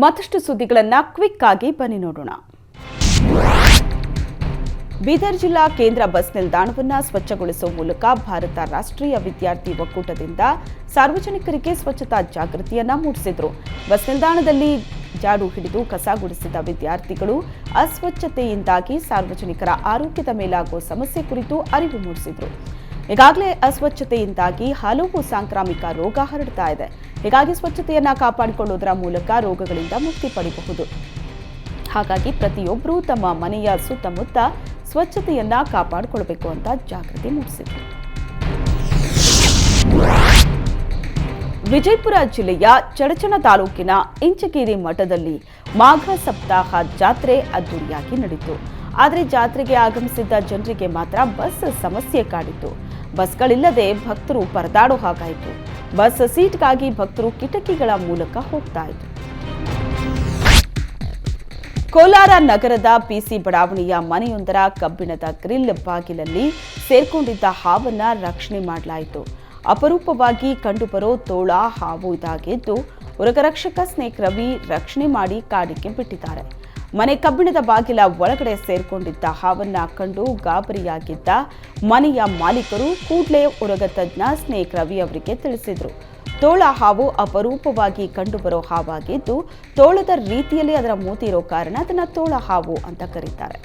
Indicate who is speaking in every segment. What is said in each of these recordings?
Speaker 1: ಮತ್ತಷ್ಟು ಸುದ್ದಿಗಳನ್ನು ಕ್ವಿಕ್ ಆಗಿ ಬನ್ನಿ ನೋಡೋಣ. ಬೀದರ್ ಜಿಲ್ಲಾ ಕೇಂದ್ರ ಬಸ್ ನಿಲ್ದಾಣವನ್ನು ಸ್ವಚ್ಛಗೊಳಿಸುವ ಮೂಲಕ ಭಾರತ ರಾಷ್ಟ್ರೀಯ ವಿದ್ಯಾರ್ಥಿ ಒಕ್ಕೂಟದಿಂದ ಸಾರ್ವಜನಿಕರಿಗೆ ಸ್ವಚ್ಛತಾ ಜಾಗೃತಿಯನ್ನ ಮೂಡಿಸಿದ್ರು. ಬಸ್ ನಿಲ್ದಾಣದಲ್ಲಿ ಜಾಡು ಹಿಡಿದು ಕಸ ಗುಡಿಸಿದ ವಿದ್ಯಾರ್ಥಿಗಳು ಅಸ್ವಚ್ಛತೆಯಿಂದಾಗಿ ಸಾರ್ವಜನಿಕರ ಆರೋಗ್ಯದ ಮೇಲಾಗುವ ಸಮಸ್ಯೆ ಕುರಿತು ಅರಿವು ಮೂಡಿಸಿದ್ರು. ಈಗಾಗಲೇ ಅಸ್ವಚ್ಛತೆಯಿಂದಾಗಿ ಹಲವು ಸಾಂಕ್ರಾಮಿಕ ರೋಗ ಹರಡ್ತಾ ಇದೆ. ಹೀಗಾಗಿ ಸ್ವಚ್ಛತೆಯನ್ನ ಕಾಪಾಡಿಕೊಳ್ಳುವುದರ ಮೂಲಕ ರೋಗಗಳಿಂದ ಮುಕ್ತಿ ಪಡೆಯಬಹುದು ಹಾಗಾಗಿ ಪ್ರತಿಯೊಬ್ಬರೂ ತಮ್ಮ ಮನೆಯ ಸುತ್ತಮುತ್ತ ಸ್ವಚ್ಛತೆಯನ್ನ ಕಾಪಾಡಿಕೊಳ್ಬೇಕು ಅಂತ ಜಾಗೃತಿ ಮೂಡಿಸಿದ್ರು. ವಿಜಯಪುರ ಜಿಲ್ಲೆಯ ಚಡಚಣ ತಾಲೂಕಿನ ಇಂಚಗೇರಿ ಮಠದಲ್ಲಿ ಮಾಘ ಸಪ್ತಾಹ ಜಾತ್ರೆ ಅದ್ದೂರಿಯಾಗಿ ನಡೆಯಿತು. ಆದರೆ ಜಾತ್ರೆಗೆ ಆಗಮಿಸಿದ್ದ ಜನರಿಗೆ ಮಾತ್ರ ಬಸ್ ಸಮಸ್ಯೆ ಕಾಡಿತು ಬಸ್ಗಳಿಲ್ಲದೆ ಭಕ್ತರು ಪರದಾಡೋ ಹಾಗಾಯಿತು. ಬಸ್ ಸೀಟ್ಗಾಗಿ ಭಕ್ತರು ಕಿಟಕಿಗಳ ಮೂಲಕ ಹೋಗ್ತಾ ಇದ್ರು. ಕೋಲಾರ ನಗರದ ಪಿಸಿ ಬಡಾವಣೆಯ ಮನೆಯೊಂದರ ಕಬ್ಬಿಣದ ಗ್ರಿಲ್ ಬಾಗಿಲಲ್ಲಿ ಸೇರ್ಕೊಂಡಿದ್ದ ಹಾವನ್ನ ರಕ್ಷಣೆ ಮಾಡಲಾಯಿತು. ಅಪರೂಪವಾಗಿ ಕಂಡುಬರೋ ತೋಳ ಹಾವು ಇದಾಗಿದ್ದು ಉರಗರಕ್ಷಕ ಸ್ನೇಕ್ ರವಿ ರಕ್ಷಣೆ ಮಾಡಿ ಕಾಡಿಗೆ ಬಿಟ್ಟಿದ್ದಾರೆ. ಮನೆ ಕಬ್ಬಿಣದ ಬಾಗಿಲ ಒಳಗಡೆ ಸೇರಿಕೊಂಡಿದ್ದ ಹಾವನ್ನ ಕಂಡು ಗಾಬರಿಯಾಗಿದ್ದ ಮನೆಯ ಮಾಲೀಕರು ಕೂಡಲೇ ಉರಗ ತಜ್ಞ ಸ್ನೇಕ್ ರವಿ ಅವರಿಗೆ ತಿಳಿಸಿದರು. ತೋಳ ಹಾವು ಅಪರೂಪವಾಗಿ ಕಂಡುಬರೋ ಹಾವಾಗಿದ್ದು, ತೋಳದ ರೀತಿಯಲ್ಲಿ ಅದರ ಮೂತಿ ಇರೋ ಕಾರಣ ಅದನ್ನ ತೋಳ ಹಾವು ಅಂತ ಕರೀತಾರೆ.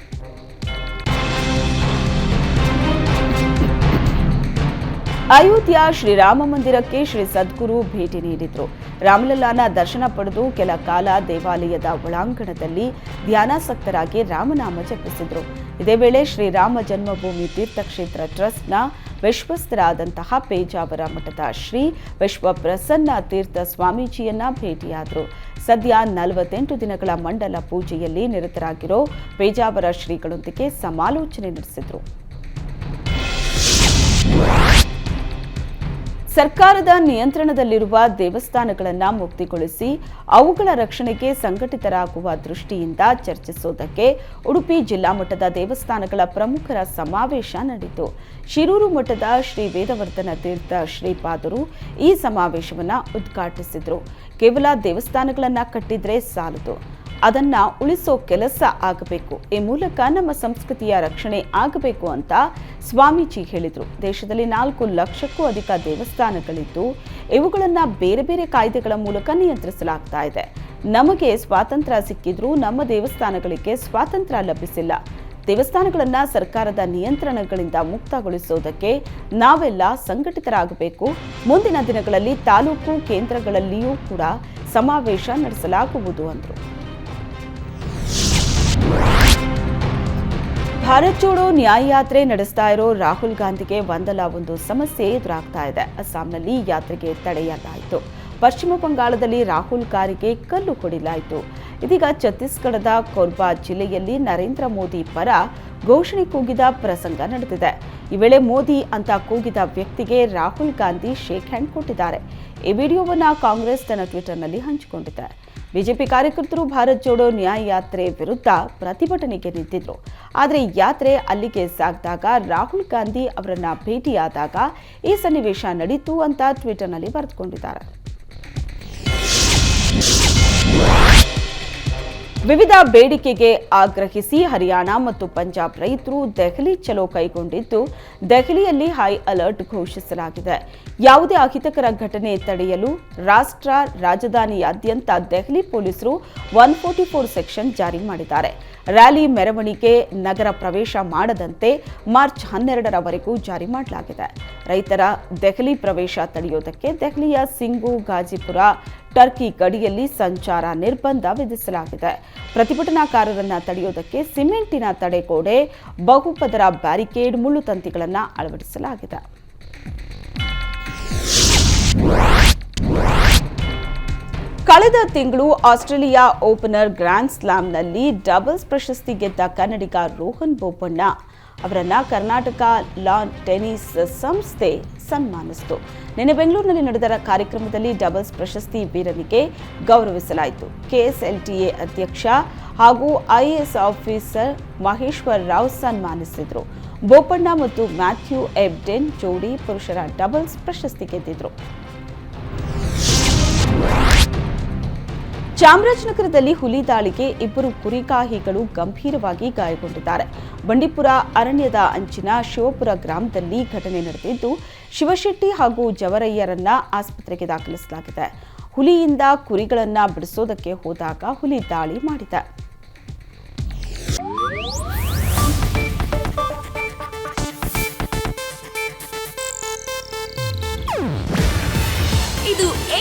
Speaker 1: ಅಯೋಧ್ಯ ಶ್ರೀರಾಮ ಮಂದಿರಕ್ಕೆ ಶ್ರೀ ಸದ್ಗುರು ಭೇಟಿ ನೀಡಿದರು. ರಾಮಲಲ್ಲಾನ ದರ್ಶನ ಪಡೆದು ಕೆಲ ಕಾಲ ದೇವಾಲಯದ ಒಳಾಂಗಣದಲ್ಲಿ ಧ್ಯಾನಾಸಕ್ತರಾಗಿ ರಾಮನಾಮ ಜಪಿಸಿದರು. ಇದೇ ವೇಳೆ ಶ್ರೀರಾಮ ಜನ್ಮಭೂಮಿ ತೀರ್ಥಕ್ಷೇತ್ರ ಟ್ರಸ್ಟ್ನ ವಿಶ್ವಸ್ಥರಾದಂತಹ ಪೇಜಾವರ ಮಠದ ಶ್ರೀ ವಿಶ್ವಪ್ರಸನ್ನ ತೀರ್ಥ ಸ್ವಾಮೀಜಿಯನ್ನ ಭೇಟಿಯಾದರು. ಸದ್ಯ ನಲವತ್ತೆಂಟು ದಿನಗಳ ಮಂಡಲ ಪೂಜೆಯಲ್ಲಿ ನಿರತರಾಗಿರೋ ಪೇಜಾವರ ಶ್ರೀಗಳೊಂದಿಗೆ ಸಮಾಲೋಚನೆ ನಡೆಸಿದ್ರು. ಸರ್ಕಾರದ ನಿಯಂತ್ರಣದಲ್ಲಿರುವ ದೇವಸ್ಥಾನಗಳನ್ನು ಮುಕ್ತಿಗೊಳಿಸಿ ಅವುಗಳ ರಕ್ಷಣೆಗೆ ಸಂಘಟಿತರಾಗುವ ದೃಷ್ಟಿಯಿಂದ ಚರ್ಚಿಸೋದಕ್ಕೆ ಉಡುಪಿ ಜಿಲ್ಲಾ ಮಟ್ಟದ ದೇವಸ್ಥಾನಗಳ ಪ್ರಮುಖರ ಸಮಾವೇಶ ನಡೆಯಿತು. ಶಿರೂರು ಮಠದ ಶ್ರೀ ವೇದವರ್ಧನ ತೀರ್ಥ ಶ್ರೀಪಾದರು ಈ ಸಮಾವೇಶವನ್ನು ಉದ್ಘಾಟಿಸಿದರು. ಕೇವಲ ದೇವಸ್ಥಾನಗಳನ್ನು ಕಟ್ಟಿದ್ರೆ ಸಾಲದು. ಅದನ್ನ ಉಳಿಸೋ ಕೆಲಸ ಆಗಬೇಕು. ಈ ಮೂಲಕ ನಮ್ಮ ಸಂಸ್ಕೃತಿಯ ರಕ್ಷಣೆ ಆಗಬೇಕು ಅಂತ ಸ್ವಾಮೀಜಿ ಹೇಳಿದರು. ದೇಶದಲ್ಲಿ ನಾಲ್ಕು ಲಕ್ಷಕ್ಕೂ ಅಧಿಕ ದೇವಸ್ಥಾನಗಳಿದ್ದು, ಇವುಗಳನ್ನು ಬೇರೆ ಬೇರೆ ಕಾಯ್ದೆಗಳ ಮೂಲಕ ನಿಯಂತ್ರಿಸಲಾಗ್ತಾ ಇದೆ. ನಮಗೆ ಸ್ವಾತಂತ್ರ್ಯ ಸಿಕ್ಕಿದ್ರೂ ನಮ್ಮ ದೇವಸ್ಥಾನಗಳಿಗೆ ಸ್ವಾತಂತ್ರ್ಯ ಲಭಿಸಿಲ್ಲ. ದೇವಸ್ಥಾನಗಳನ್ನು ಸರ್ಕಾರದ ನಿಯಂತ್ರಣಗಳಿಂದ ಮುಕ್ತಗೊಳಿಸುವುದಕ್ಕೆ ನಾವೆಲ್ಲ ಸಂಘಟಿತರಾಗಬೇಕು. ಮುಂದಿನ ದಿನಗಳಲ್ಲಿ ತಾಲೂಕು ಕೇಂದ್ರಗಳಲ್ಲಿಯೂ ಕೂಡ ಸಮಾವೇಶ ನಡೆಸಲಾಗುವುದು ಅಂದರು. ಭಾರತ್ ಜೋಡೋ ನ್ಯಾಯಯಾತ್ರೆ ನಡೆಸ್ತಾ ಇರೋ ರಾಹುಲ್ ಗಾಂಧಿಗೆ ಒಂದಲ್ಲ ಒಂದು ಸಮಸ್ಯೆ ಎದುರಾಗ್ತಾ ಇದೆ. ಅಸ್ಸಾಂನಲ್ಲಿ ಯಾತ್ರೆಗೆ ತಡೆಯಲಾಯಿತು. ಪಶ್ಚಿಮ ಬಂಗಾಳದಲ್ಲಿ ರಾಹುಲ್ ಕಾರಿಗೆ ಕಲ್ಲು ಹೊಡಿಲಾಯಿತು ಇದೀಗ ಛತ್ತೀಸ್ಗಢದ ಕೊರ್ಬಾ ಜಿಲ್ಲೆಯಲ್ಲಿ ನರೇಂದ್ರ ಮೋದಿ ಪರ ಘೋಷಣೆ ಕೂಗಿದ ಪ್ರಸಂಗ ನಡೆದಿದೆ. ಈ ವೇಳೆ ಮೋದಿ ಅಂತ ಕೂಗಿದ ವ್ಯಕ್ತಿಗೆ ರಾಹುಲ್ ಗಾಂಧಿ ಶೇಕ್ ಹ್ಯಾಂಡ್ ಕೊಟ್ಟಿದ್ದಾರೆ. ಈ ವಿಡಿಯೋವನ್ನು ಕಾಂಗ್ರೆಸ್ ತನ್ನ ಟ್ವಿಟರ್ನಲ್ಲಿ ಹಂಚಿಕೊಂಡಿದೆ ಬಿಜೆಪಿ ಕಾರ್ಯಕರ್ತರು ಭಾರತ್ ಜೋಡೋ ನ್ಯಾಯ ಯಾತ್ರೆ ವಿರುದ್ಧ ಪ್ರತಿಭಟನೆಗೆ ನಿಂತಿದ್ರು. ಆದರೆ ಯಾತ್ರೆ ಅಲ್ಲಿಗೆ ಸಾಗಿದಾಗ ರಾಹುಲ್ ಗಾಂಧಿ ಅವರನ್ನ ಭೇಟಿಯಾದಾಗ ಈ ಸನ್ನಿವೇಶ ನಡೀತು ಅಂತ ಟ್ವಿಟರ್ನಲ್ಲಿ ಬರೆದುಕೊಂಡಿದ್ದಾರೆ. ವಿವಿಧ ಬೇಡಿಕೆಗೆ ಆಗ್ರಹಿಸಿ ಹರಿಯಾಣ ಮತ್ತು ಪಂಜಾಬ್ ರೈತರು ದೆಹಲಿ ಚಲೋ ಕೈಗೊಂಡಿದ್ದು, ದೆಹಲಿಯಲ್ಲಿ ಹೈ ಅಲರ್ಟ್ ಘೋಷಿಸಲಾಗಿದೆ. ಯಾವುದೇ ಅಹಿತಕರ ಘಟನೆ ತಡೆಯಲು ರಾಷ್ಟ್ರ ರಾಜಧಾನಿಯಾದ್ಯಂತ ದೆಹಲಿ ಪೊಲೀಸರು ಒನ್ ಫೋರ್ಟಿ ಫೋರ್ ಸೆಕ್ಷನ್ ಜಾರಿ ಮಾಡಿದ್ದಾರೆ. ರ್ಯಾಲಿ ಮೆರವಣಿಗೆ ನಗರ ಪ್ರವೇಶ ಮಾಡದಂತೆ ಮಾರ್ಚ್ ಹನ್ನೆರಡರವರೆಗೂ ಜಾರಿ ಮಾಡಲಾಗಿದೆ. ರೈತರ ದೆಹಲಿ ಪ್ರವೇಶ ತಡೆಯೋದಕ್ಕೆ ದೆಹಲಿಯ ಸಿಂಗು ಗಾಜಿಪುರ ಟರ್ಕಿ ಗಡಿಯಲ್ಲಿ ಸಂಚಾರ ನಿರ್ಬಂಧ ವಿಧಿಸಲಾಗಿದೆ. ಪ್ರತಿಭಟನಾಕಾರರನ್ನ ತಡೆಯೋದಕ್ಕೆ ಸಿಮೆಂಟಿನ ತಡೆಗೋಡೆ, ಬಹುಪದರ ಬ್ಯಾರಿಕೇಡ್ ಮುಳ್ಳು ತಂತಿಗಳನ್ನು ಅಳವಡಿಸಲಾಗಿದೆ. ಕಳೆದ ತಿಂಗಳು ಆಸ್ಟ್ರೇಲಿಯಾ ಓಪನರ್ ಗ್ರ್ಯಾಂಡ್ ಸ್ಲಾಮ್ನಲ್ಲಿ ಡಬಲ್ಸ್ ಪ್ರಶಸ್ತಿ ಗೆದ್ದ ಕನ್ನಡಿಗ ರೋಹನ್ ಬೋಪಣ್ಣ ಅವರನ್ನ ಕರ್ನಾಟಕ ಲಾನ್ ಟೆನಿಸ್ ಸಂಸ್ಥೆ ಸನ್ಮಾನಿಸಿತು. ನಿನ್ನೆ ಬೆಂಗಳೂರಿನಲ್ಲಿ ನಡೆದ ಕಾರ್ಯಕ್ರಮದಲ್ಲಿ ಡಬಲ್ಸ್ ಪ್ರಶಸ್ತಿ ವೀರನಿಗೆ ಗೌರವಿಸಲಾಯಿತು. ಕೆಎಸ್ಎಲ್ಟಿಎ ಅಧ್ಯಕ್ಷ ಹಾಗೂ ಐಎಎಸ್ ಆಫೀಸರ್ ಮಹೇಶ್ವರ್ ರಾವ್ ಸನ್ಮಾನಿಸಿದರು. ಬೋಪಣ್ಣ ಮತ್ತು ಮ್ಯಾಥ್ಯೂ ಎಬ್ಡೆನ್ ಜೋಡಿ ಪುರುಷರ ಡಬಲ್ಸ್ ಪ್ರಶಸ್ತಿ ಗೆದ್ದಿದ್ರು. ಚಾಮರಾಜನಗರದಲ್ಲಿ ಹುಲಿ ದಾಳಿಗೆ ಇಬ್ಬರು ಕುರಿಗಾಹಿಗಳು ಗಂಭೀರವಾಗಿ ಗಾಯಗೊಂಡಿದ್ದಾರೆ. ಬಂಡೀಪುರ ಅರಣ್ಯದ ಅಂಚಿನ ಶಿವಪುರ ಗ್ರಾಮದಲ್ಲಿ ಘಟನೆ ನಡೆದಿದ್ದು, ಶಿವಶೆಟ್ಟಿ ಹಾಗೂ ಜವರಯ್ಯರನ್ನ ಆಸ್ಪತ್ರೆಗೆ ದಾಖಲಿಸಲಾಗಿದೆ. ಹುಲಿಯಿಂದ ಕುರಿಗಳನ್ನ ಬಿಡಿಸೋದಕ್ಕೆ ಹೋದಾಗ ಹುಲಿ ದಾಳಿ ಮಾಡಿದೆ.